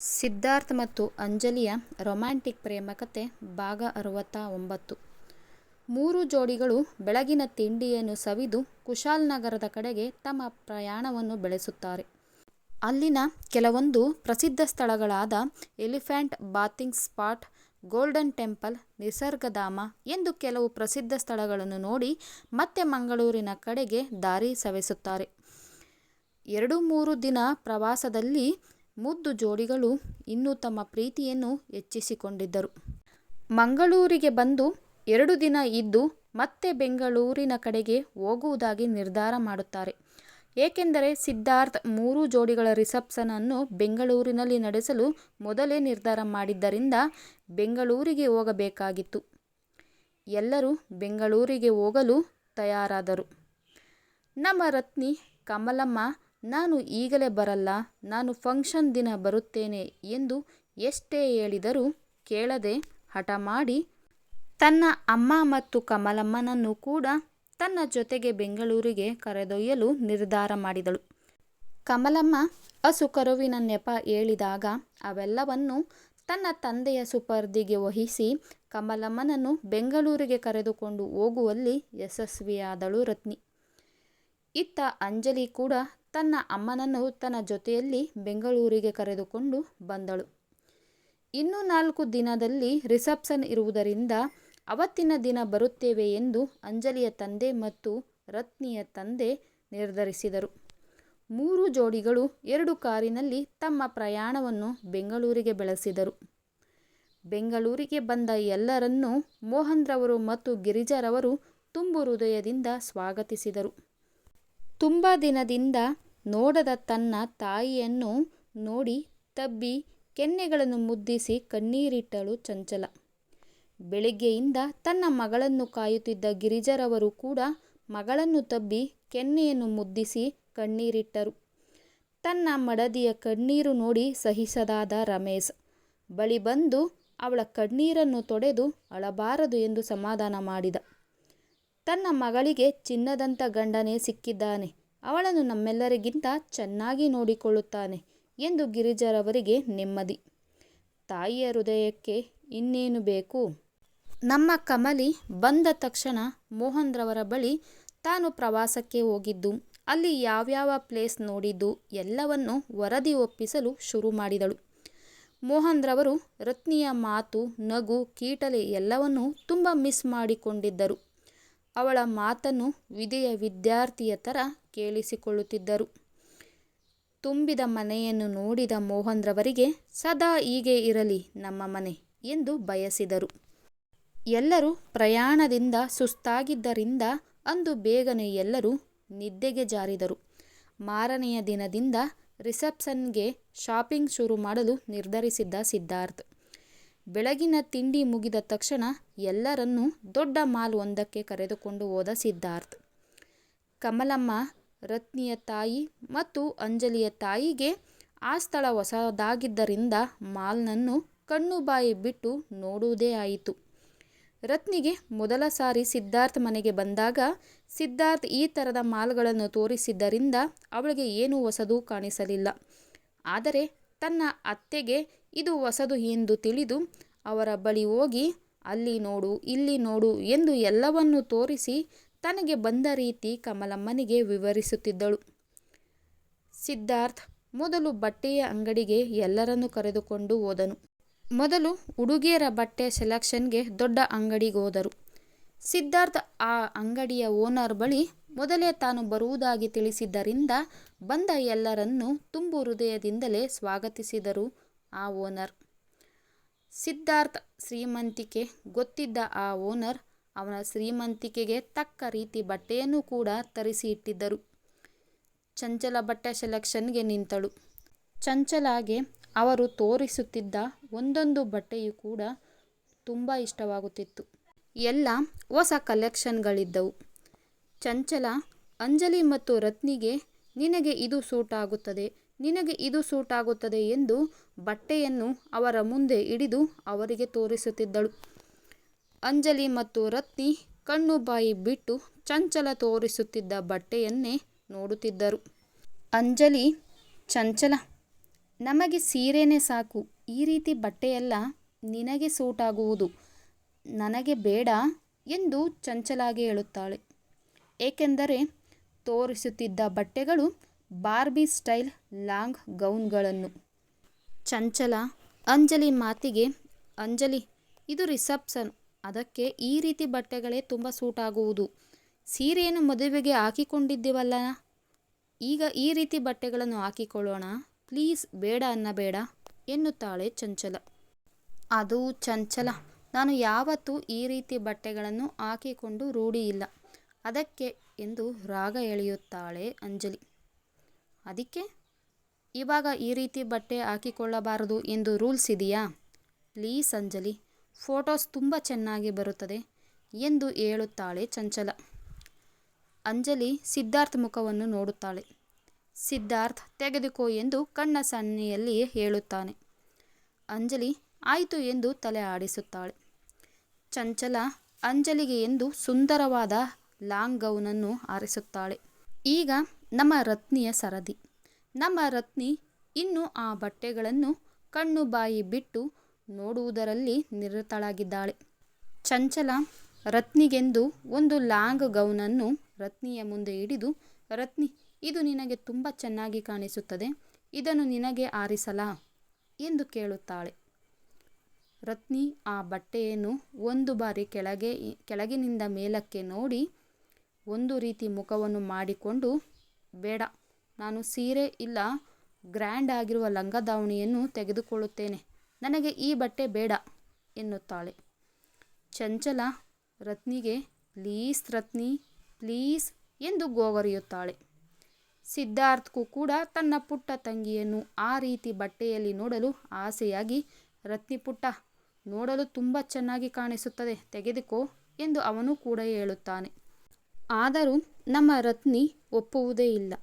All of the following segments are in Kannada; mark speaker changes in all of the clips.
Speaker 1: ಸಿದ್ಧಾರ್ಥ್ ಮತ್ತು ಅಂಜಲಿಯ ರೊಮ್ಯಾಂಟಿಕ್ ಪ್ರೇಮ ಕಥೆ ಭಾಗ ಅರವತ್ತ ಒಂಬತ್ತು ಮೂರು ಜೋಡಿಗಳು ಬೆಳಗಿನ ತಿಂಡಿಯನ್ನು ಸವಿದು ಕುಶಾಲನಗರದ ಕಡೆಗೆ ತಮ್ಮ ಪ್ರಯಾಣವನ್ನು ಬೆಳೆಸುತ್ತಾರೆ. ಅಲ್ಲಿನ ಕೆಲವೊಂದು ಪ್ರಸಿದ್ಧ ಸ್ಥಳಗಳಾದ elephant bathing spot, golden temple, Nisargadhama ಎಂದು ಕೆಲವು ಪ್ರಸಿದ್ಧ ಸ್ಥಳಗಳನ್ನು ನೋಡಿ ಮತ್ತೆ ಮಂಗಳೂರಿನ ಕಡೆಗೆ ದಾರಿ ಸವೆಸುತ್ತಾರೆ. ಎರಡು ಮೂರು ದಿನ ಪ್ರವಾಸದಲ್ಲಿ ಮುದ್ದು ಜೋಡಿಗಳು ಇನ್ನೂ ತಮ್ಮ ಪ್ರೀತಿಯನ್ನು ಹೆಚ್ಚಿಸಿಕೊಂಡಿದ್ದರು. ಮಂಗಳೂರಿಗೆ ಬಂದು ಎರಡು ದಿನ ಇದ್ದು ಮತ್ತೆ ಬೆಂಗಳೂರಿನ ಕಡೆಗೆ ಹೋಗುವುದಾಗಿ ನಿರ್ಧಾರ ಮಾಡುತ್ತಾರೆ. ಏಕೆಂದರೆ ಸಿದ್ಧಾರ್ಥ್ ಮೂರು ಜೋಡಿಗಳ ರಿಸೆಪ್ಷನ್ ಅನ್ನು ಬೆಂಗಳೂರಿನಲ್ಲಿ ನಡೆಸಲು ಮೊದಲೇ ನಿರ್ಧಾರ ಮಾಡಿದ್ದರಿಂದ ಬೆಂಗಳೂರಿಗೆ ಹೋಗಬೇಕಾಗಿತ್ತು. ಎಲ್ಲರೂ ಬೆಂಗಳೂರಿಗೆ ಹೋಗಲು ತಯಾರಾದರು. ನಮ್ಮ ರತ್ನಿ ಕಮಲಮ್ಮ ನಾನು ಈಗಲೇ ಬರಲ್ಲ, ನಾನು ಫಂಕ್ಷನ್ ದಿನ ಬರುತ್ತೇನೆ ಎಂದು ಎಷ್ಟೇ ಹೇಳಿದರೂ ಕೇಳದೆ ಹಠ ಮಾಡಿ ತನ್ನ ಅಮ್ಮ ಮತ್ತು ಕಮಲಮ್ಮನನ್ನು ಕೂಡ ತನ್ನ ಜೊತೆಗೆ ಬೆಂಗಳೂರಿಗೆ ಕರೆದೊಯ್ಯಲು ನಿರ್ಧಾರ ಮಾಡಿದಳು. ಕಮಲಮ್ಮ ಹಸು ಕರುವಿನ ನೆಪ ಹೇಳಿದಾಗ ಅವೆಲ್ಲವನ್ನು ತನ್ನ ತಂದೆಯ ಸುಪರ್ದಿಗೆ ವಹಿಸಿ ಕಮಲಮ್ಮನನ್ನು ಬೆಂಗಳೂರಿಗೆ ಕರೆದುಕೊಂಡು ಹೋಗುವಲ್ಲಿ ಯಶಸ್ವಿಯಾದಳು ರತ್ನಿ. ಇತ್ತ ಅಂಜಲಿ ಕೂಡ ತನ್ನ ಅಮ್ಮನನ್ನು ತನ್ನ ಜೊತೆಯಲ್ಲಿ ಬೆಂಗಳೂರಿಗೆ ಕರೆದುಕೊಂಡು ಬಂದಳು. ಇನ್ನು ನಾಲ್ಕು ದಿನದಲ್ಲಿ ರಿಸೆಪ್ಷನ್ ಇರುವುದರಿಂದ ಅವತ್ತಿನ ದಿನ ಬರುತ್ತೇವೆ ಎಂದು ಅಂಜಲಿಯ ತಂದೆ ಮತ್ತು ರತ್ನಿಯ ತಂದೆ ನಿರ್ಧರಿಸಿದರು. ಮೂರು ಜೋಡಿಗಳು ಎರಡು ಕಾರಿನಲ್ಲಿ ತಮ್ಮ ಪ್ರಯಾಣವನ್ನು ಬೆಂಗಳೂರಿಗೆ ಬೆಳೆಸಿದರು. ಬೆಂಗಳೂರಿಗೆ ಬಂದ ಎಲ್ಲರನ್ನೂ ಮೋಹನ್ರವರು ಮತ್ತು ಗಿರಿಜಾರವರು ತುಂಬು ಹೃದಯದಿಂದ ಸ್ವಾಗತಿಸಿದರು. ತುಂಬಾ ದಿನದಿಂದ ನೋಡದ ತನ್ನ ತಾಯಿಯನ್ನು ನೋಡಿ ತಬ್ಬಿ ಕೆನ್ನೆಗಳನ್ನು ಮುದ್ದಿಸಿ ಕಣ್ಣೀರಿಟ್ಟಳು ಚಂಚಲ. ಬೆಳಿಗ್ಗೆಯಿಂದ ತನ್ನ ಮಗಳನ್ನು ಕಾಯುತ್ತಿದ್ದ ಗಿರಿಜರವರು ಕೂಡ ಮಗಳನ್ನು ತಬ್ಬಿ ಕೆನ್ನೆಯನ್ನು ಮುದ್ದಿಸಿ ಕಣ್ಣೀರಿಟ್ಟರು. ತನ್ನ ಮಡದಿಯ ಕಣ್ಣೀರು ನೋಡಿ ಸಹಿಸದಾದ ರಮೇಶ್ ಬಳಿ ಬಂದು ಅವಳ ಕಣ್ಣೀರನ್ನು ತೊಡೆದು ಅಳಬಾರದು ಎಂದು ಸಮಾಧಾನ ಮಾಡಿದ. ತನ್ನ ಮಗಳಿಗೆ ಚಿನ್ನದಂಥ ಗಂಡನೇ ಸಿಕ್ಕಿದ್ದಾನೆ ಅವಳನ್ನು ನಮ್ಮೆಲ್ಲರಿಗಿಂತ ಚೆನ್ನಾಗಿ ನೋಡಿಕೊಳ್ಳುತ್ತಾನೆ ಎಂದು ಗಿರಿಜರವರಿಗೆ ನೆಮ್ಮದಿ. ತಾಯಿಯ ಹೃದಯಕ್ಕೆ ಇನ್ನೇನು ಬೇಕು? ನಮ್ಮ ಕಮಲಿ ಬಂದ ತಕ್ಷಣ ಮೋಹನ್ರವರ ಬಳಿ ತಾನು ಪ್ರವಾಸಕ್ಕೆ ಹೋಗಿದ್ದು, ಅಲ್ಲಿ ಯಾವ್ಯಾವ ಪ್ಲೇಸ್ ನೋಡಿದ್ದು ಎಲ್ಲವನ್ನು ವರದಿ ಒಪ್ಪಿಸಲು ಶುರು ಮಾಡಿದಳು. ಮೋಹನ್ರವರು ರತ್ನಿಯ ಮಾತು, ನಗು, ಕೀಟಲೆ ಎಲ್ಲವನ್ನೂ ತುಂಬ ಮಿಸ್ ಮಾಡಿಕೊಂಡಿದ್ದರು. ಅವಳ ಮಾತನ್ನು ವಿಧಿಯ ವಿದ್ಯಾರ್ಥಿಯ ಥರ ಕೇಳಿಸಿಕೊಳ್ಳುತ್ತಿದ್ದರು. ತುಂಬಿದ ಮನೆಯನ್ನು ನೋಡಿದ ಮೋಹನ್ರವರಿಗೆ, ಸದಾ ಹೀಗೆ ಇರಲಿ ನಮ್ಮ ಮನೆ ಎಂದು ಬಯಸಿದರು. ಎಲ್ಲರೂ ಪ್ರಯಾಣದಿಂದ ಸುಸ್ತಾಗಿದ್ದರಿಂದ ಅಂದು ಬೇಗನೆ ಎಲ್ಲರೂ ನಿದ್ದೆಗೆ ಜಾರಿದರು. ಮಾರನೆಯ ದಿನದಿಂದ ರಿಸೆಪ್ಷನ್ಗೆ ಶಾಪಿಂಗ್ ಶುರು ಮಾಡಲು ನಿರ್ಧರಿಸಿದ್ದ ಸಿದ್ಧಾರ್ಥ್. ಬೆಳಗಿನ ತಿಂಡಿ ಮುಗಿದ ತಕ್ಷಣ ಎಲ್ಲರನ್ನೂ ದೊಡ್ಡ ಮಾಲ್ ಒಂದಕ್ಕೆ ಕರೆದುಕೊಂಡು ಹೋದ ಸಿದ್ಧಾರ್ಥ್. ಕಮಲಮ್ಮ, ರತ್ನಿಯ ತಾಯಿ ಮತ್ತು ಅಂಜಲಿಯ ತಾಯಿಗೆ ಆ ಸ್ಥಳ ಹೊಸದಾಗಿದ್ದರಿಂದ ಮಾಲ್ನನ್ನು ಕಣ್ಣು ಬಾಯಿ ಬಿಟ್ಟು ನೋಡುವುದೇ ಆಯಿತು. ರತ್ನಿಗೆ ಮೊದಲ ಸಾರಿ ಸಿದ್ಧಾರ್ಥ್ ಮನೆಗೆ ಬಂದಾಗ ಸಿದ್ಧಾರ್ಥ್ ಈ ಥರದ ಮಾಲ್ಗಳನ್ನು ತೋರಿಸಿದ್ದರಿಂದ ಅವಳಿಗೆ ಏನೂ ಹೊಸದು ಕಾಣಿಸಲಿಲ್ಲ. ಆದರೆ ತನ್ನ ಅತ್ತೆಗೆ ಇದು ಹೊಸದು ಎಂದು ತಿಳಿದು ಅವರ ಬಳಿ ಹೋಗಿ, ಅಲ್ಲಿ ನೋಡು, ಇಲ್ಲಿ ನೋಡು ಎಂದು ಎಲ್ಲವನ್ನೂ ತೋರಿಸಿ ತನಗೆ ಬಂದ ರೀತಿ ಕಮಲಮ್ಮನಿಗೆ ವಿವರಿಸುತ್ತಿದ್ದಳು. ಸಿದ್ಧಾರ್ಥ್ ಮೊದಲು ಬಟ್ಟೆಯ ಅಂಗಡಿಗೆ ಎಲ್ಲರನ್ನು ಕರೆದುಕೊಂಡು ಹೋದನು. ಮೊದಲು ಹುಡುಗಿಯರ ಬಟ್ಟೆ ಸೆಲೆಕ್ಷನ್ಗೆ ದೊಡ್ಡ ದೊಡ್ಡ ಅಂಗಡಿಗೋದರು. ಸಿದ್ಧಾರ್ಥ್ ಆ ಅಂಗಡಿಯ ಓನರ್ ಬಳಿ ಮೊದಲೇ ತಾನು ಬರುವುದಾಗಿ ತಿಳಿಸಿದ್ದರಿಂದ ಬಂದ ಎಲ್ಲರನ್ನು ತುಂಬು ಹೃದಯದಿಂದಲೇ ಸ್ವಾಗತಿಸಿದರು ಆ ಓನರ್. ಸಿದ್ಧಾರ್ಥ್ ಶ್ರೀಮಂತಿಕೆ ಗೊತ್ತಿದ್ದ ಆ ಓನರ್ ಅವನ ಶ್ರೀಮಂತಿಕೆಗೆ ತಕ್ಕ ರೀತಿ ಬಟ್ಟೆಯನ್ನು ಕೂಡ ತರಿಸಿ ಇಟ್ಟಿದ್ದರು. ಚಂಚಲ ಬಟ್ಟೆ ಸೆಲೆಕ್ಷನ್ಗೆ ನಿಂತಳು. ಚಂಚಲಾಗೆ ಅವರು ತೋರಿಸುತ್ತಿದ್ದ ಒಂದೊಂದು ಬಟ್ಟೆಯೂ ಕೂಡ ತುಂಬ ಇಷ್ಟವಾಗುತ್ತಿತ್ತು. ಎಲ್ಲ ಹೊಸ ಕಲೆಕ್ಷನ್ಗಳಿದ್ದವು ಚಂಚಲ, ಅಂಜಲಿ ಮತ್ತು ರತ್ನಿಗೆ ನಿನಗೆ ಇದು ಸೂಟ್ ಆಗುತ್ತದೆ ನಿನಗೆ ಇದು ಸೂಟ್ ಆಗುತ್ತದೆ ಎಂದು ಬಟ್ಟೆಯನ್ನು ಅವರ ಮುಂದೆ ಹಿಡಿದು ಅವರಿಗೆ ತೋರಿಸುತ್ತಿದ್ದಳು. ಅಂಜಲಿ ಮತ್ತು ರತ್ನಿ ಕಣ್ಣು ಬಾಯಿ ಬಿಟ್ಟು ಚಂಚಲ ತೋರಿಸುತ್ತಿದ್ದ ಬಟ್ಟೆಯನ್ನೇ ನೋಡುತ್ತಿದ್ದರು. ಅಂಜಲಿ, ಚಂಚಲ, ನಮಗೆ ಸೀರೆನೇ ಸಾಕು ಈ ರೀತಿ ಬಟ್ಟೆಯೆಲ್ಲ ನಿನಗೆ ಸೂಟ್ ಆಗುವುದು ನನಗೆ ಬೇಡ ಎಂದು ಚಂಚಲಾಗಿ ಹೇಳುತ್ತಾಳೆ ಏಕೆಂದರೆ ತೋರಿಸುತ್ತಿದ್ದ ಬಟ್ಟೆಗಳು ಬಾರ್ಬಿ ಸ್ಟೈಲ್ ಲಾಂಗ್ ಗೌನ್ಗಳನ್ನು. ಚಂಚಲ, ಅಂಜಲಿ ಮಾತಿಗೆ ಅಂಜಲಿ, ಇದು ರಿಸೆಪ್ಷನ್. ಅದಕ್ಕೆ ಈ ರೀತಿ ಬಟ್ಟೆಗಳೇ ತುಂಬ ಸೂಟ್ ಆಗುವುದು. ಸೀರೆಯನ್ನು ಮದುವೆಗೆ ಹಾಕಿಕೊಂಡಿದ್ದೀವಲ್ಲ? ಈಗ ಈ ರೀತಿ ಬಟ್ಟೆಗಳನ್ನು ಹಾಕಿಕೊಳ್ಳೋಣ. ಪ್ಲೀಸ್, ಬೇಡ ಅನ್ನಬೇಡ, ಎನ್ನುತ್ತಾಳೆ ಚಂಚಲ. ಅದು ಚಂಚಲ. ನಾನು ಯಾವತ್ತೂ ಈ ರೀತಿ ಬಟ್ಟೆಗಳನ್ನು ಹಾಕಿಕೊಂಡು ರೂಢಿ ಇಲ್ಲ. ಅದಕ್ಕೆ ಎಂದು ರಾಗ ಎಳೆಯುತ್ತಾಳೆ ಅಂಜಲಿ. ಅದಕ್ಕೆ ಇವಾಗ ಈ ರೀತಿ ಬಟ್ಟೆ ಹಾಕಿಕೊಳ್ಳಬಾರದು ಎಂದು ರೂಲ್ಸ್ ಇದೆಯಾ? ಪ್ಲೀಸ್ ಅಂಜಲಿ, ಫೋಟೋಸ್ ತುಂಬ ಚೆನ್ನಾಗಿ ಬರುತ್ತದೆ ಎಂದು ಹೇಳುತ್ತಾಳೆ ಚಂಚಲ. ಅಂಜಲಿ ಸಿದ್ಧಾರ್ಥ್ ಮುಖವನ್ನು ನೋಡುತ್ತಾಳೆ. ಸಿದ್ಧಾರ್ಥ್, ತೆಗೆದುಕೋ ಎಂದು ಕಣ್ಣ ಸನ್ನೆಯಲ್ಲಿಯೇ ಹೇಳುತ್ತಾನೆ. ಅಂಜಲಿ, ಆಯಿತು ಎಂದು ತಲೆ ಆಡಿಸುತ್ತಾಳೆ. ಚಂಚಲ, ಅಂಜಲಿಗೆ ಎಂದು ಸುಂದರವಾದ ಲಾಂಗ್ ಗೌನನ್ನು ಆರಿಸುತ್ತಾಳೆ ಈಗ ನಮ್ಮ ರತ್ನಿಯ ಸರದಿ. ನಮ್ಮ ರತ್ನಿ ಇನ್ನು ಆ ಬಟ್ಟೆಗಳನ್ನು ಕಣ್ಣು ಬಾಯಿ ಬಿಟ್ಟು ನೋಡುವುದರಲ್ಲಿ ನಿರತಳಾಗಿದ್ದಾಳೆ. ಚಂಚಲ ರತ್ನಿಗೆಂದು ಒಂದು ಲಾಂಗ್ ಗೌನನ್ನು ರತ್ನಿಯ ಮುಂದೆ ಹಿಡಿದು, ರತ್ನಿ, ಇದು ನಿನಗೆ ತುಂಬ ಚೆನ್ನಾಗಿ ಕಾಣಿಸುತ್ತದೆ. ಇದನ್ನು ನಿನಗೆ ಆರಿಸಲಾ? ಎಂದು ಕೇಳುತ್ತಾಳೆ. ರತ್ನಿ ಆ ಬಟ್ಟೆಯನ್ನು ಒಂದು ಬಾರಿ ಕೆಳಗೆ, ಕೆಳಗಿನಿಂದ ಮೇಲಕ್ಕೆ ನೋಡಿ, ಒಂದು ರೀತಿ ಮುಖವನ್ನು ಮಾಡಿಕೊಂಡು ಬೇಡ. ನಾನು ಸೀರೆ ಇಲ್ಲ, ಗ್ರ್ಯಾಂಡ್ ಆಗಿರುವ ಲಂಗ ದಾವಣಿಯನ್ನು ತೆಗೆದುಕೊಳ್ಳುತ್ತೇನೆ. ನನಗೆ ಈ ಬಟ್ಟೆ ಬೇಡ, ಎನ್ನುತ್ತಾಳೆ. ಚಂಚಲ ರತ್ನಿಗೆ, ಪ್ಲೀಸ್ ರತ್ನಿ, ಪ್ಲೀಸ್ ಎಂದು ಗೋಗರಿಯುತ್ತಾಳೆ ಸಿದ್ಧಾರ್ಥ್ಗೂ ಕೂಡ ತನ್ನ ಪುಟ್ಟ ತಂಗಿಯನ್ನು ಆ ರೀತಿ ಬಟ್ಟೆಯಲ್ಲಿ ನೋಡಲು ಆಸೆಯಾಗಿ, ರತ್ನಿ ಪುಟ್ಟ, ನೋಡಲು ತುಂಬ ಚೆನ್ನಾಗಿ ಕಾಣಿಸುತ್ತದೆ, ತೆಗೆದುಕೋ ಎಂದು ಅವನು ಕೂಡ ಹೇಳುತ್ತಾನೆ. ಆದರೂ ನಮ್ಮ ರತ್ನಿ ಒಪ್ಪುವುದೇ ಇಲ್ಲ.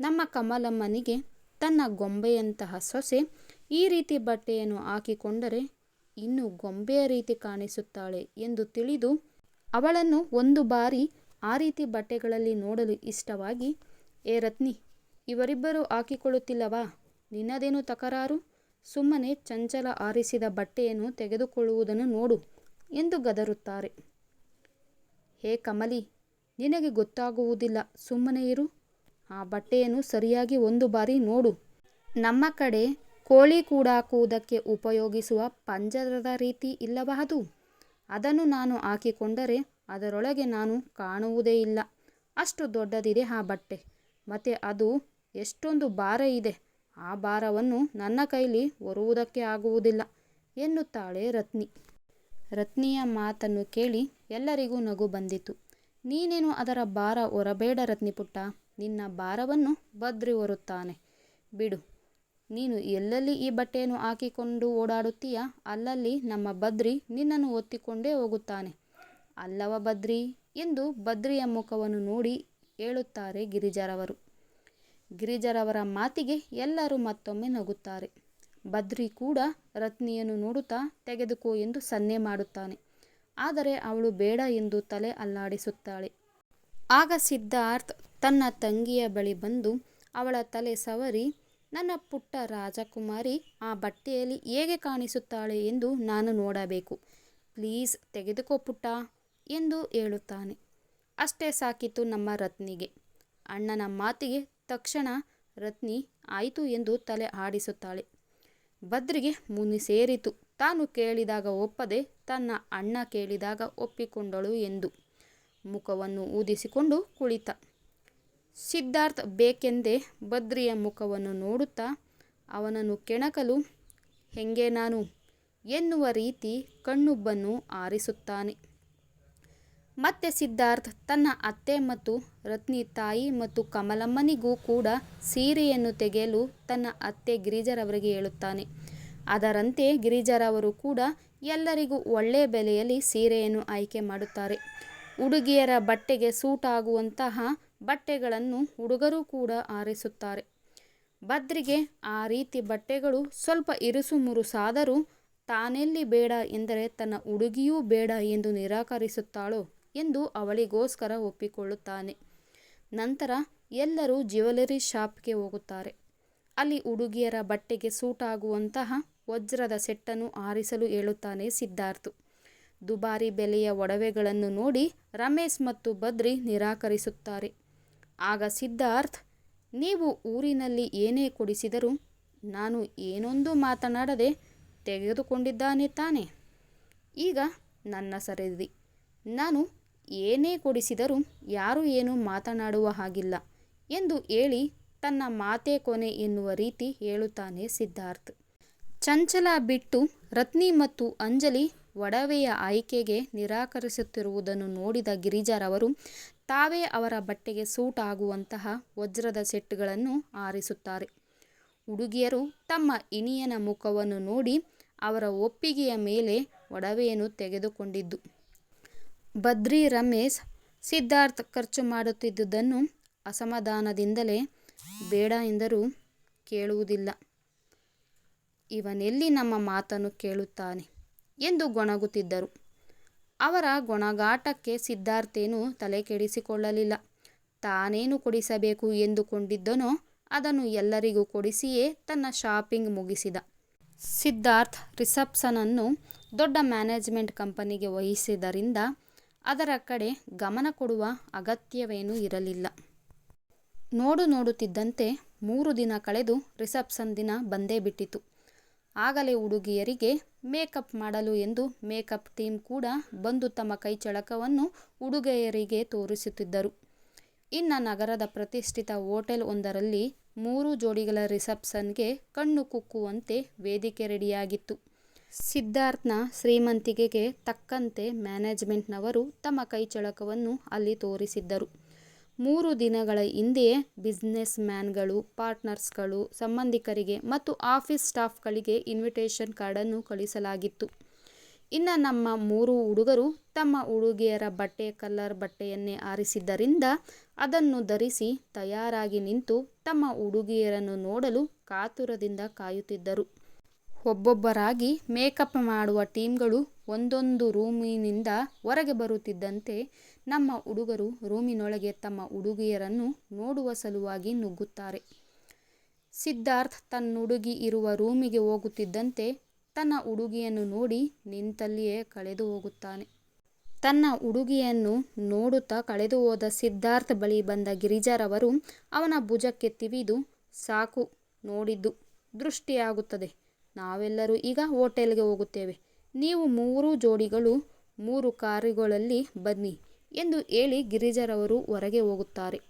Speaker 1: ನಮ್ಮ ಕಮಲಮ್ಮನಿಗೆ ತನ್ನ ಗೊಂಬೆಯಂತಹ ಸೊಸೆ ಈ ರೀತಿ ಬಟ್ಟೆಯನ್ನು ಹಾಕಿಕೊಂಡರೆ ಇನ್ನು ಗೊಂಬೆಯ ರೀತಿ ಕಾಣಿಸುತ್ತಾಳೆ ಎಂದು ತಿಳಿದು ಅವಳನ್ನು ಒಂದು ಬಾರಿ ಆ ರೀತಿ ಬಟ್ಟೆಗಳಲ್ಲಿ ನೋಡಲು ಇಷ್ಟವಾಗಿ, ಏ ರತ್ನಿ, ಇವರಿಬ್ಬರು ಹಾಕಿಕೊಳ್ಳುತ್ತಿಲ್ಲವಾ? ನಿನ್ನದೇನು ತಕರಾರು? ಸುಮ್ಮನೆ ಚಂಚಲ ಆರಿಸಿದ ಬಟ್ಟೆಯನ್ನು ತೆಗೆದುಕೊಳ್ಳುವುದನ್ನು ನೋಡು ಎಂದು ಗದರುತ್ತಾರೆ. ಹೇ ಕಮಲಿ ನಿನಗೆ ಗೊತ್ತಾಗುವುದಿಲ್ಲ. ಸುಮ್ಮನೆ ಇರು. ಆ ಬಟ್ಟೆಯನ್ನು ಸರಿಯಾಗಿ ಒಂದು ಬಾರಿ ನೋಡು. ನಮ್ಮ ಕಡೆ ಕೋಳಿ ಕೂಡಾಕುವುದಕ್ಕೆ ಉಪಯೋಗಿಸುವ ಪಂಜರದ ರೀತಿ ಇಲ್ಲಬಹುದು ಅದನ್ನು ನಾನು ಹಾಕಿಕೊಂಡರೆ ಅದರೊಳಗೆ ನಾನು ಕಾಣುವುದೇ ಇಲ್ಲ. ಅಷ್ಟು ದೊಡ್ಡದಿದೆ ಆ ಬಟ್ಟೆ. ಮತ್ತು ಅದು ಎಷ್ಟೊಂದು ಭಾರ ಇದೆ. ಆ ಭಾರವನ್ನು ನನ್ನ ಕೈಲಿ ಹೊರುವುದಕ್ಕೆ ಆಗುವುದಿಲ್ಲ ಎನ್ನುತ್ತಾಳೆ ರತ್ನಿ. ರತ್ನಿಯ ಮಾತನ್ನು ಕೇಳಿ ಎಲ್ಲರಿಗೂ ನಗು ಬಂದಿತು. ನೀನೇನು ಅದರ ಭಾರ ಹೊರಬೇಡ ರತ್ನಿ ಪುಟ್ಟ ನಿನ್ನ ಭಾರವನ್ನು ಬದ್ರಿ ಹೊರುತ್ತಾನೆ. ಬಿಡು. ನೀನು ಎಲ್ಲೆಲ್ಲಿ ಈ ಬಟ್ಟೆಯನ್ನು ಹಾಕಿಕೊಂಡು ಓಡಾಡುತ್ತೀಯ? ಅಲ್ಲಲ್ಲಿ ನಮ್ಮ ಬದ್ರಿ ನಿನ್ನನ್ನು ಒತ್ತಿಕೊಂಡೇ ಹೋಗುತ್ತಾನೆ. ಅಲ್ಲವ ಬದ್ರಿ ಎಂದು ಬದ್ರಿಯ ಮುಖವನ್ನು ನೋಡಿ ಹೇಳುತ್ತಾರೆ ಗಿರಿಜರವರು. ಗಿರಿಜರವರ ಮಾತಿಗೆ ಎಲ್ಲರೂ ಮತ್ತೊಮ್ಮೆ ನಗುತ್ತಾರೆ. ಬದ್ರಿ ಕೂಡ ರತ್ನಿಯನ್ನು ನೋಡುತ್ತಾ ತೆಗೆದುಕೋ ಎಂದು ಸನ್ನೆ ಮಾಡುತ್ತಾನೆ. ಆದರೆ ಅವಳು ಬೇಡ ಎಂದು ತಲೆ ಅಲ್ಲಾಡಿಸುತ್ತಾಳೆ. ಆಗ ಸಿದ್ಧಾರ್ಥ್ ತನ್ನ ತಂಗಿಯ ಬಳಿ ಬಂದು ಅವಳ ತಲೆ ಸವರಿ, ನನ್ನ ಪುಟ್ಟ ರಾಜಕುಮಾರಿ, ಆ ಬಟ್ಟೆಯಲ್ಲಿ ಹೇಗೆ ಕಾಣಿಸುತ್ತಾಳೆ ಎಂದು ನಾನು ನೋಡಬೇಕು. ಪ್ಲೀಸ್ ತೆಗೆದುಕೋ ಪುಟ್ಟ ಎಂದು ಹೇಳುತ್ತಾನೆ. ಅಷ್ಟೇ ಸಾಕಿತು ನಮ್ಮ ರತ್ನಿಗೆ. ಅಣ್ಣನ ಮಾತಿಗೆ ತಕ್ಷಣ ರತ್ನಿ ಆಯಿತು ಎಂದು ತಲೆ ಆಡಿಸುತ್ತಾಳೆ. ಬದ್ರಿಗೆ ಮುನಿ ಸೇರಿತು. ತಾನು ಕೇಳಿದಾಗ ಒಪ್ಪದೆ ತನ್ನ ಅಣ್ಣ ಕೇಳಿದಾಗ ಒಪ್ಪಿಕೊಂಡಳು ಎಂದು ಮುಖವನ್ನು ಊದಿಸಿಕೊಂಡು ಕುಳಿತ. ಸಿದ್ಧಾರ್ಥ್ ಬೇಕೆಂದೇ ಬದ್ರಿಯ ಮುಖವನ್ನು ನೋಡುತ್ತಾ ಅವನನ್ನು ಕೆಣಕಲು, ಹೆಂಗೆ ನಾನು? ಎನ್ನುವ ರೀತಿ ಕಣ್ಣುಬ್ಬನ್ನು ಆರಿಸುತ್ತಾನೆ. ಮತ್ತೆ ಸಿದ್ಧಾರ್ಥ್ ತನ್ನ ಅತ್ತೆ ಮತ್ತು ರತ್ನಿ ತಾಯಿ ಮತ್ತು ಕಮಲಮ್ಮನಿಗೂ ಕೂಡ ಸೀರೆಯನ್ನು ತೆಗೆಯಲು ತನ್ನ ಅತ್ತೆ ಗಿರಿಜರವರಿಗೆ ಹೇಳುತ್ತಾನೆ ಅದರಂತೆ ಗಿರಿಜಾರವರು ಕೂಡ ಎಲ್ಲರಿಗೂ ಒಳ್ಳೆಯ ಬೆಲೆಯಲ್ಲಿ ಸೀರೆಯನ್ನು ಆಯ್ಕೆ ಮಾಡುತ್ತಾರೆ. ಹುಡುಗಿಯರ ಬಟ್ಟೆಗೆ ಸೂಟ್ ಆಗುವಂತಹ ಬಟ್ಟೆಗಳನ್ನು ಹುಡುಗರು ಕೂಡ ಆರಿಸುತ್ತಾರೆ. ಬದ್ರಿಗೆ ಆ ರೀತಿ ಬಟ್ಟೆಗಳು ಸ್ವಲ್ಪ ಇರುಸು ಮುರುಸಾದರೂ ತಾನೆಲ್ಲಿ ಬೇಡ ಎಂದರೆ ತನ್ನ ಹುಡುಗಿಯೂ ಬೇಡ ಎಂದು ನಿರಾಕರಿಸುತ್ತಾಳೋ ಎಂದು ಅವಳಿಗೋಸ್ಕರ ಒಪ್ಪಿಕೊಳ್ಳುತ್ತಾನೆ. ನಂತರ ಎಲ್ಲರೂ ಜ್ಯುವೆಲರಿ ಶಾಪ್ಗೆ ಹೋಗುತ್ತಾರೆ. ಅಲ್ಲಿ ಹುಡುಗಿಯರ ಬಟ್ಟೆಗೆ ಸೂಟ್ ಆಗುವಂತಹ ವಜ್ರದ ಸೆಟ್ಟನ್ನು ಆರಿಸಲು ಹೇಳುತ್ತಾನೆ ಸಿದ್ಧಾರ್ಥ್. ದುಬಾರಿ ಬೆಲೆಯ ಒಡವೆಗಳನ್ನು ನೋಡಿ ರಮೇಶ್ ಮತ್ತು ಬದ್ರಿ ನಿರಾಕರಿಸುತ್ತಾರೆ. ಆಗ ಸಿದ್ಧಾರ್ಥ್, ನೀವು ಊರಿನಲ್ಲಿ ಏನೇ ಕೊಡಿಸಿದರೂ ನಾನು ಏನೊಂದು ಮಾತನಾಡದೆ ತೆಗೆದುಕೊಂಡಿದ್ದಾನೆ ತಾನೆ. ಈಗ ನನ್ನ ಸರಿದಿ. ನಾನು ಏನೇ ಕೊಡಿಸಿದರೂ ಯಾರೂ ಏನೂ ಮಾತನಾಡುವ ಹಾಗಿಲ್ಲ ಎಂದು ಹೇಳಿ ತನ್ನ ಮಾತೇ ಕೊನೆ ಎನ್ನುವ ರೀತಿ ಹೇಳುತ್ತಾನೆ ಸಿದ್ಧಾರ್ಥ್. ಚಂಚಲ ಬಿಟ್ಟು ರತ್ನಿ ಮತ್ತು ಅಂಜಲಿ ಒಡವೆಯ ಆಯ್ಕೆಗೆ ನಿರಾಕರಿಸುತ್ತಿರುವುದನ್ನು ನೋಡಿದ ಗಿರಿಜಾರವರು ತಾವೇ ಅವರ ಬಟ್ಟೆಗೆ ಸೂಟ್ ಆಗುವಂತಹ ವಜ್ರದ ಸೆಟ್ಗಳನ್ನು ಆರಿಸುತ್ತಾರೆ. ಹುಡುಗಿಯರು ತಮ್ಮ ಇನಿಯನ ಮುಖವನ್ನು ನೋಡಿ ಅವರ ಒಪ್ಪಿಗೆಯ ಮೇಲೆ ಒಡವೆಯನ್ನು ತೆಗೆದುಕೊಂಡಿದ್ದು, ಬದ್ರಿ ರಮೇಶ್ ಸಿದ್ಧಾರ್ಥ್ ಖರ್ಚು ಮಾಡುತ್ತಿದ್ದುದನ್ನು ಅಸಮಾಧಾನದಿಂದಲೇ ಬೇಡ ಎಂದರೂ ಕೇಳುವುದಿಲ್ಲ. ಇವನೆಲ್ಲಿ ನಮ್ಮ ಮಾತನ್ನು ಕೇಳುತ್ತಾನೆ ಎಂದು ಗೊಣಗುತ್ತಿದ್ದರು. ಅವರ ಗೊಣಗಾಟಕ್ಕೆ ಸಿದ್ಧಾರ್ಥೇನು ತಲೆಕೆಡಿಸಿಕೊಳ್ಳಲಿಲ್ಲ. ತಾನೇನು ಕೊಡಿಸಬೇಕು ಎಂದುಕೊಂಡಿದ್ದನೋ ಅದನ್ನು ಎಲ್ಲರಿಗೂ ಕೊಡಿಸಿಯೇ ತನ್ನ ಶಾಪಿಂಗ್ ಮುಗಿಸಿದ. ಸಿದ್ಧಾರ್ಥ್ ರಿಸೆಪ್ಷನನ್ನು ದೊಡ್ಡ ಮ್ಯಾನೇಜ್ಮೆಂಟ್ ಕಂಪನಿಗೆ ವಹಿಸಿದ್ದರಿಂದ ಅದರ ಕಡೆ ಗಮನ ಕೊಡುವ ಅಗತ್ಯವೇನೂ ಇರಲಿಲ್ಲ. ನೋಡು ನೋಡುತ್ತಿದ್ದಂತೆ ಮೂರು ದಿನ ಕಳೆದು ರಿಸೆಪ್ಷನ್ ದಿನ ಬಂದೇ ಬಿಟ್ಟಿತು. ಆಗಲೇ ಹುಡುಗಿಯರಿಗೆ ಮೇಕಪ್ ಮಾಡಲು ಎಂದು ಮೇಕಪ್ ಟೀಮ್ ಕೂಡ ಬಂದು ತಮ್ಮ ಕೈಚಳಕವನ್ನು ಹುಡುಗಿಯರಿಗೆ ತೋರಿಸುತ್ತಿದ್ದರು. ಇನ್ನು ನಗರದ ಪ್ರತಿಷ್ಠಿತ ಹೋಟೆಲ್ ಒಂದರಲ್ಲಿ ಮೂರು ಜೋಡಿಗಳ ರಿಸೆಪ್ಷನ್ಗೆ ಕಣ್ಣು ಕುಕ್ಕುವಂತೆ ವೇದಿಕೆ ರೆಡಿಯಾಗಿತ್ತು. ಸಿದ್ಧಾರ್ಥ್ನ ಶ್ರೀಮಂತಿಕೆಗೆ ತಕ್ಕಂತೆ ಮ್ಯಾನೇಜ್ಮೆಂಟ್ನವರು ತಮ್ಮ ಕೈಚಳಕವನ್ನು ಅಲ್ಲಿ ತೋರಿಸಿದ್ದರು. ಮೂರು ದಿನಗಳ ಹಿಂದೆಯೇ ಬಿಸ್ನೆಸ್ ಮ್ಯಾನ್ಗಳು ಪಾರ್ಟ್ನರ್ಸ್ಗಳು, ಸಂಬಂಧಿಕರಿಗೆ ಮತ್ತು ಆಫೀಸ್ ಸ್ಟಾಫ್ಗಳಿಗೆ ಇನ್ವಿಟೇಷನ್ ಕಾರ್ಡನ್ನು ಕಳಿಸಲಾಗಿತ್ತು. ಇನ್ನು ನಮ್ಮ ಮೂರು ಹುಡುಗರು ತಮ್ಮ ಹುಡುಗಿಯರ ಬಟ್ಟೆ ಕಲ್ಲರ್ ಬಟ್ಟೆಯನ್ನೇ ಆರಿಸಿದ್ದರಿಂದ ಅದನ್ನು ಧರಿಸಿ ತಯಾರಾಗಿ ನಿಂತು ತಮ್ಮ ಹುಡುಗಿಯರನ್ನು ನೋಡಲು ಕಾತುರದಿಂದ ಕಾಯುತ್ತಿದ್ದರು. ಒಬ್ಬೊಬ್ಬರಾಗಿ ಮೇಕಪ್ ಮಾಡುವ ಟೀಮ್ಗಳು ಒಂದೊಂದು ರೂಮಿನಿಂದ ಹೊರಗೆ ಬರುತ್ತಿದ್ದಂತೆ ನಮ್ಮ ಹುಡುಗರು ರೂಮಿನೊಳಗೆ ತಮ್ಮ ಹುಡುಗಿಯರನ್ನು ನೋಡುವ ಸಲುವಾಗಿ ನುಗ್ಗುತ್ತಾರೆ. ಸಿದ್ಧಾರ್ಥ್ ತನ್ನುಡುಗಿ ಇರುವ ರೂಮಿಗೆ ಹೋಗುತ್ತಿದ್ದಂತೆ ತನ್ನ ಹುಡುಗಿಯನ್ನು ನೋಡಿ ನಿಂತಲ್ಲಿಯೇ ಕಳೆದು ಹೋಗುತ್ತಾನೆ. ತನ್ನ ಹುಡುಗಿಯನ್ನು ನೋಡುತ್ತಾ ಕಳೆದು ಹೋದ ಸಿದ್ಧಾರ್ಥ್ ಬಳಿ ಬಂದ ಗಿರಿಜಾರವರು ಅವನ ಭುಜಕ್ಕೆ ತಿವಿದು, ಸಾಕು, ನೋಡಿದ್ದು ದೃಷ್ಟಿಯಾಗುತ್ತದೆ. ನಾವೆಲ್ಲರೂ ಈಗ ಹೋಟೆಲ್ಗೆ ಹೋಗುತ್ತೇವೆ. ನೀವು ಮೂರು ಜೋಡಿಗಳು, ಮೂರು ಕಾರುಗಳಲ್ಲಿ ಬನ್ನಿ. ಎಂದು ಹೇಳಿ ಗಿರಿಜಾರವರು ಹೊರಗೆ ಹೋಗುತ್ತಾರೆ.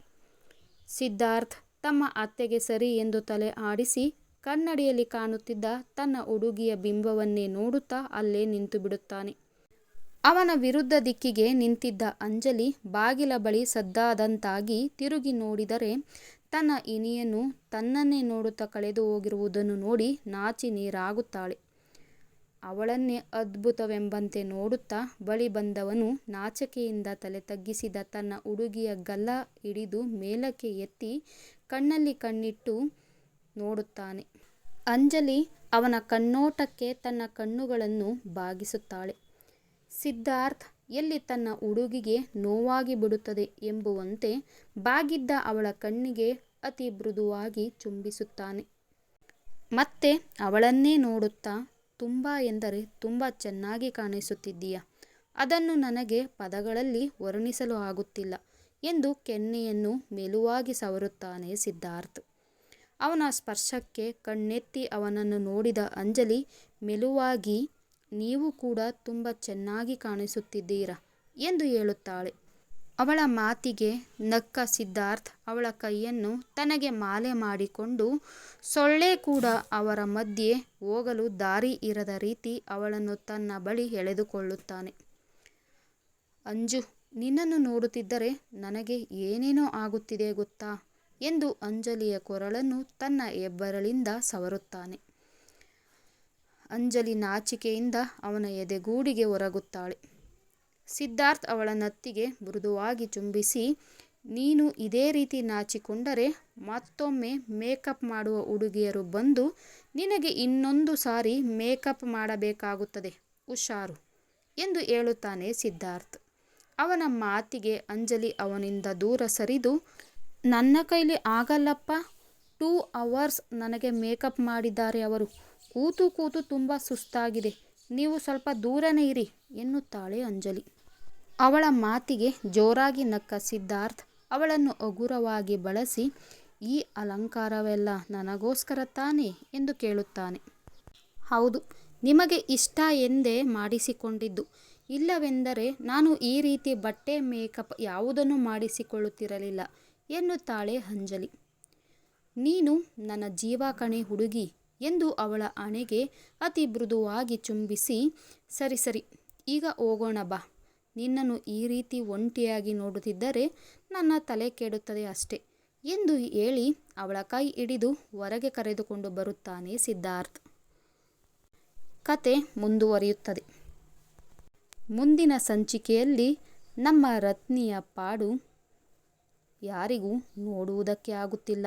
Speaker 1: ಸಿದ್ಧಾರ್ಥ್ ತಮ್ಮ ಅತ್ತೆಗೆ ಸರಿ ಎಂದು ತಲೆ ಆಡಿಸಿ ಕನ್ನಡಿಯಲ್ಲಿ ಕಾಣುತ್ತಿದ್ದ ತನ್ನ ಹುಡುಗಿಯ ಬಿಂಬವನ್ನೇ ನೋಡುತ್ತಾ ಅಲ್ಲೇ ನಿಂತು ಬಿಡುತ್ತಾನೆ. ಅವನ ವಿರುದ್ಧ ದಿಕ್ಕಿಗೆ ನಿಂತಿದ್ದ ಅಂಜಲಿ ಬಾಗಿಲ ಬಳಿ ಸದ್ದಾದಂತಾಗಿ ತಿರುಗಿ ನೋಡಿದರೆ ತನ್ನ ಇನಿಯನ್ನು ತನ್ನನ್ನೇ ನೋಡುತ್ತಾ ಕಳೆದು ಹೋಗಿರುವುದನ್ನು ನೋಡಿ ನಾಚಿ ನೀರಾಗುತ್ತಾಳೆ ಅವಳನ್ನೇ ಅದ್ಭುತವೆಂಬಂತೆ ನೋಡುತ್ತಾ ಬಳಿ ಬಂದವನು ನಾಚಿಕೆಯಿಂದ ತಲೆ ತಗ್ಗಿಸಿದ ತನ್ನ ಹುಡುಗಿಯ ಗಲ್ಲ ಹಿಡಿದು ಮೇಲಕ್ಕೆ ಎತ್ತಿ ಕಣ್ಣಲ್ಲಿ ಕಣ್ಣಿಟ್ಟು ನೋಡುತ್ತಾನೆ. ಅಂಜಲಿ ಅವನ ಕಣ್ಣೋಟಕ್ಕೆ ತನ್ನ ಕಣ್ಣುಗಳನ್ನು ಬಾಗಿಸುತ್ತಾಳೆ. ಸಿದ್ಧಾರ್ಥ್, ಎಲ್ಲಿ ತನ್ನ ಹುಡುಗಿಗೆ ನೋವಾಗಿ ಬಿಡುತ್ತದೆ ಎಂಬುವಂತೆ ಬಾಗಿದ್ದ ಅವಳ ಕಣ್ಣಿಗೆ ಅತಿ ಮೃದುವಾಗಿ ಚುಂಬಿಸುತ್ತಾನೆ. ಮತ್ತೆ ಅವಳನ್ನೇ ನೋಡುತ್ತಾ ತುಂಬ ಎಂದರೆ ತುಂಬ ಚೆನ್ನಾಗಿ ಕಾಣಿಸುತ್ತಿದ್ದೀಯ? ಅದನ್ನು ನನಗೆ ಪದಗಳಲ್ಲಿ ವರ್ಣಿಸಲು ಆಗುತ್ತಿಲ್ಲ ಎಂದು ಕೆನ್ನೆಯನ್ನು ಮೆಲುವಾಗಿ ಸವರುತ್ತಾನೆ ಸಿದ್ಧಾರ್ಥ್. ಅವನ ಸ್ಪರ್ಶಕ್ಕೆ ಕಣ್ಣೆತ್ತಿ ಅವನನ್ನು ನೋಡಿದ ಅಂಜಲಿ, ಮೆಲುವಾಗಿ, ನೀವು ಕೂಡ ತುಂಬ ಚೆನ್ನಾಗಿ ಕಾಣಿಸುತ್ತಿದ್ದೀರಾ? ಎಂದು ಹೇಳುತ್ತಾಳೆ. ಅವಳ ಮಾತಿಗೆ ನಕ್ಕ ಸಿದ್ಧಾರ್ಥ್ ಅವಳ ಕೈಯನ್ನು ತನಗೆ ಮಾಲೆ ಮಾಡಿಕೊಂಡು ಸೊಳ್ಳೆ ಕೂಡ ಅವರ ಮಧ್ಯೆ ಹೋಗಲು ದಾರಿ ಇರದ ರೀತಿ ಅವಳನ್ನು ತನ್ನ ಬಳಿ ಎಳೆದುಕೊಳ್ಳುತ್ತಾನೆ. ಅಂಜು, ನಿನ್ನನ್ನು ನೋಡುತ್ತಿದ್ದರೆ ನನಗೆ ಏನೇನೋ ಆಗುತ್ತಿದೆ ಗೊತ್ತಾ? ಎಂದು ಅಂಜಲಿಯ ಕೊರಳನ್ನು ತನ್ನ ಹೆಬ್ಬರಳಿಂದ ಸವರುತ್ತಾನೆ. ಅಂಜಲಿ ನಾಚಿಕೆಯಿಂದ ಅವನ ಎದೆಗೂಡಿಗೆ ಒರಗುತ್ತಾಳೆ. ಸಿದ್ಧಾರ್ಥ್ ಅವಳ ನತ್ತಿಗೆ ಮೃದುವಾಗಿ ಚುಂಬಿಸಿ, ನೀನು ಇದೇ ರೀತಿ ನಾಚಿಕೊಂಡರೆ ಮತ್ತೊಮ್ಮೆ ಮೇಕಪ್ ಮಾಡುವ ಹುಡುಗಿಯರು ಬಂದು ನಿನಗೆ ಇನ್ನೊಂದು ಸಾರಿ ಮೇಕಪ್ ಮಾಡಬೇಕಾಗುತ್ತದೆ, ಹುಷಾರು ಎಂದು ಹೇಳುತ್ತಾನೆ ಸಿದ್ಧಾರ್ಥ್. ಅವನ ಮಾತಿಗೆ ಅಂಜಲಿ ಅವನಿಂದ ದೂರ ಸರಿದು, ನನ್ನ ಕೈಲಿ ಆಗಲ್ಲಪ್ಪ, ಟೂ ಅವರ್ಸ್ ನನಗೆ ಮೇಕಪ್ ಮಾಡಿದ್ದಾರೆ ಅವರು. ಕೂತು ಕೂತು ತುಂಬ ಸುಸ್ತಾಗಿದೆ. ನೀವು ಸ್ವಲ್ಪ ದೂರನೇ ಇರಿ, ಎನ್ನುತ್ತಾಳೆ ಅಂಜಲಿ. ಅವಳ ಮಾತಿಗೆ ಜೋರಾಗಿ ನಕ್ಕ ಸಿದ್ಧಾರ್ಥ್ ಅವಳನ್ನು ಹಗುರವಾಗಿ ಬಳಸಿ, ಈ ಅಲಂಕಾರವೆಲ್ಲ ನನಗೋಸ್ಕರ ತಾನೇ ಎಂದು ಕೇಳುತ್ತಾನೆ. ಹೌದು, ನಿಮಗೆ ಇಷ್ಟ ಎಂದೇ ಮಾಡಿಸಿಕೊಂಡಿದ್ದು. ಇಲ್ಲವೆಂದರೆ ನಾನು ಈ ರೀತಿ ಬಟ್ಟೆ, ಮೇಕಪ್ ಯಾವುದನ್ನು ಮಾಡಿಸಿಕೊಳ್ಳುತ್ತಿರಲಿಲ್ಲ, ಎನ್ನುತ್ತಾಳೆ ಅಂಜಲಿ. ನೀನು ನನ್ನ ಜೀವ ಕಣೆ ಹುಡುಗಿ ಎಂದು ಅವಳ ಆಣೆಗೆ ಅತಿ ಮೃದುವಾಗಿ ಚುಂಬಿಸಿ, ಸರಿ ಸರಿ, ಈಗ ಹೋಗೋಣ ಬಾ. ನಿನ್ನನ್ನು ಈ ರೀತಿ ಒಂಟಿಯಾಗಿ ನೋಡುತ್ತಿದ್ದರೆ ನನ್ನ ತಲೆ ಕೆಡುತ್ತದೆ ಅಷ್ಟೆ ಎಂದು ಹೇಳಿ ಅವಳ ಕೈ ಹಿಡಿದು ಹೊರಗೆ ಕರೆದುಕೊಂಡು ಬರುತ್ತಾನೆ ಸಿದ್ಧಾರ್ಥ್. ಕತೆ ಮುಂದುವರಿಯುತ್ತದೆ. ಮುಂದಿನ ಸಂಚಿಕೆಯಲ್ಲಿ ನಮ್ಮ ರತ್ನಿಯ ಪಾಡು ಯಾರಿಗೂ ನೋಡುವುದಕ್ಕೆ ಆಗುತ್ತಿಲ್ಲ.